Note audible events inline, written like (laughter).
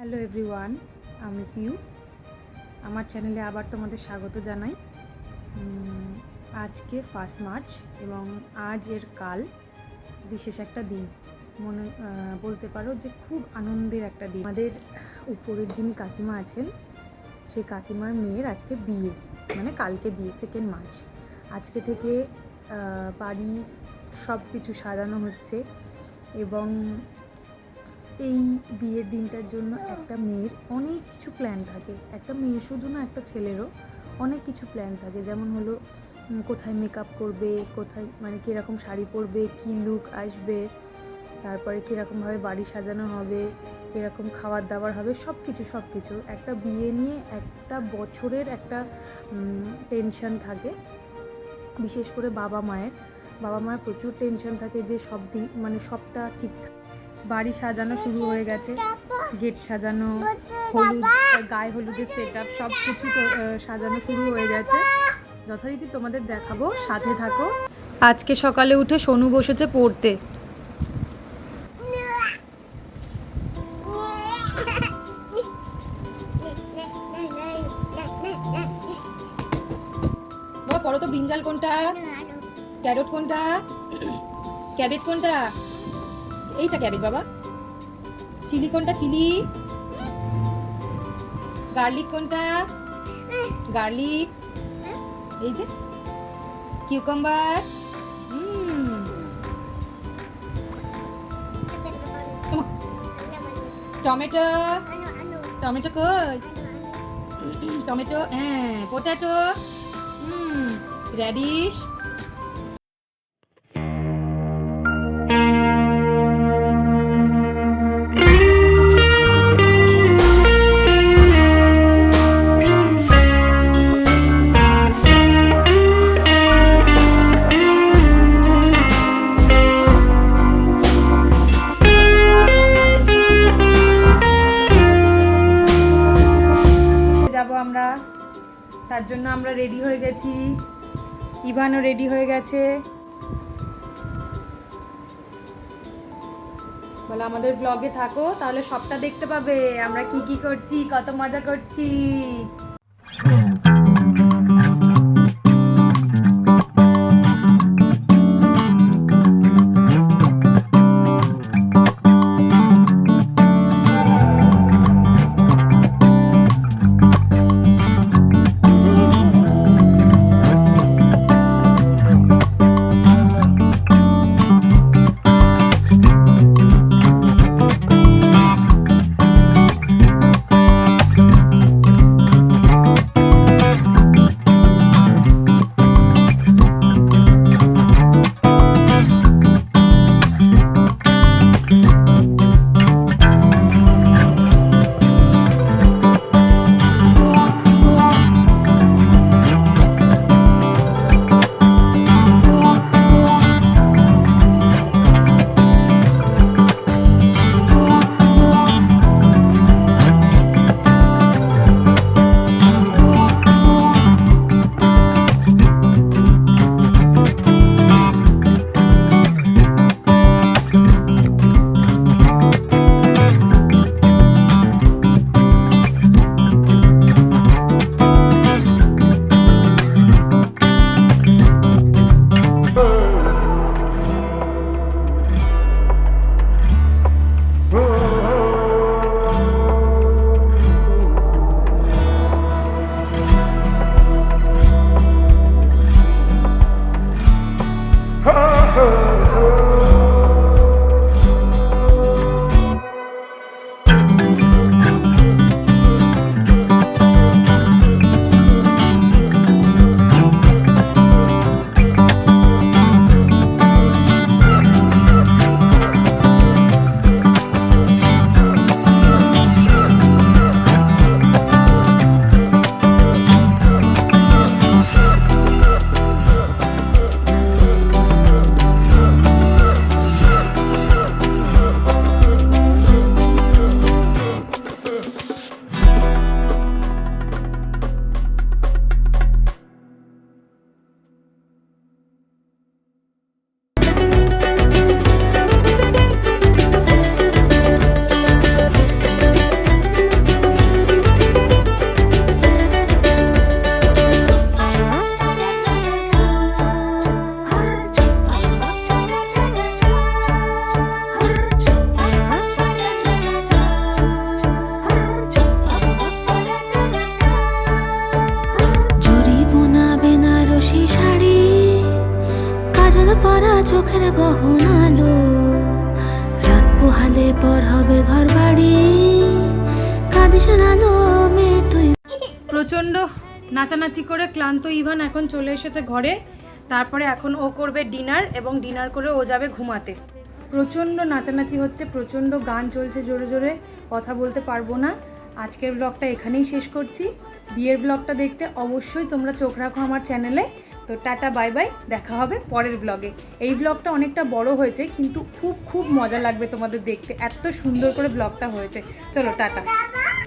Hello everyone আমি পিউ আমার চ্যানেলে আবার তোমাদের স্বাগত জানাই। আজকে ফার্স্ট মার্চ এবং আজ এর কাল বিশেষ একটা দিন। মনে বলতে পারো যে খুব আনন্দের একটা দিন। আমাদের উপরের যিনি কাকিমা আছেন সেই কাকিমার মেয়ের আজকে বিয়ে মানে কালকে বিয়ে সেকেন্ড মার্চ আজকে থেকে বাড়ির সব কিছু সাজানো হচ্ছে এবং এই বিয়ের দিনটার জন্য একটা মেয়ের অনেক কিছু প্ল্যান থাকে। একটা মেয়ের শুধু না, একটা ছেলেরও অনেক কিছু প্ল্যান থাকে। যেমন হলো কোথায় মেকআপ করবে, কোথায় মানে কীরকম শাড়ি পরবে, কী লুক আসবে, তারপরে কীরকমভাবে বাড়ি সাজানো হবে, কীরকম খাবার দাবার হবে সব কিছু সব কিছু একটা বিয়ে নিয়ে একটা বছরের একটা টেনশন থাকে। বিশেষ করে বাবা মায়ের। বাবা মায়ের প্রচুর টেনশন থাকে যে সব দিন মানে সবটা ঠিকঠাক বাড়ি সাজানো শুরু হয়ে গেছে। গেট সাজানো হলুদ গায়ে হলুদের সেট আপ সব কিছু সাজানো শুরু হয়ে গেছে। যথারীতি তোমাদের দেখাবো সাথে থাকো। আজকে সকালে উঠে সোনু বসেছে পড়তে। পড়ো তো ব্রিঞ্জাল কোনটা? ক্যারট কোনটা? (coughs) ক্যাবেজ কোনটা? এইটা ক্যাবেজ বাবা? চিলি কোনটা? চিলি? গার্লিক কোনটা? গার্লিক? এই যে, কিউকাম্বার? টমেটো টমেটো কই? টমেটো হ্যাঁ পোটাটো হুম র্যাডিশ তার জন্য আমরা রেডি হয়ে গেছি। ইভানও রেডি হয়ে গেছে। বলে, আমাদের ব্লগে থাকো, তাহলে সবটা দেখতে পাবে। আমরা কি কি করছি, কত মজা করছি। চোখের গহন আলো, রাত পোহালে পর হবে ঘর বাড়ি কাঁদিস আলো মে তুই। প্রচণ্ড নাচানাচি করে ক্লান্ত ইভান এখন চলে এসেছে ঘরে। তারপরে এখন ও করবে ডিনার এবং ডিনার করে ও যাবে ঘুমাতে। প্রচণ্ড নাচানাচি হচ্ছে, প্রচণ্ড গান চলছে জোরে জোরে, কথা বলতে পারব না। আজকের ব্লগটা এখানেই শেষ করছি। বিয়ের ব্লগটা দেখতে অবশ্যই তোমরা চোখ রাখো আমার চ্যানেলে তো টাটা, বাই বাই, দেখা হবে পরের ব্লগে এই ব্লগটা অনেকটা বড় হয়েছে, কিন্তু খুব খুব মজা লাগবে তোমাদের দেখতে। এত সুন্দর করে ব্লগটা হয়েছে। চলো, টাটা।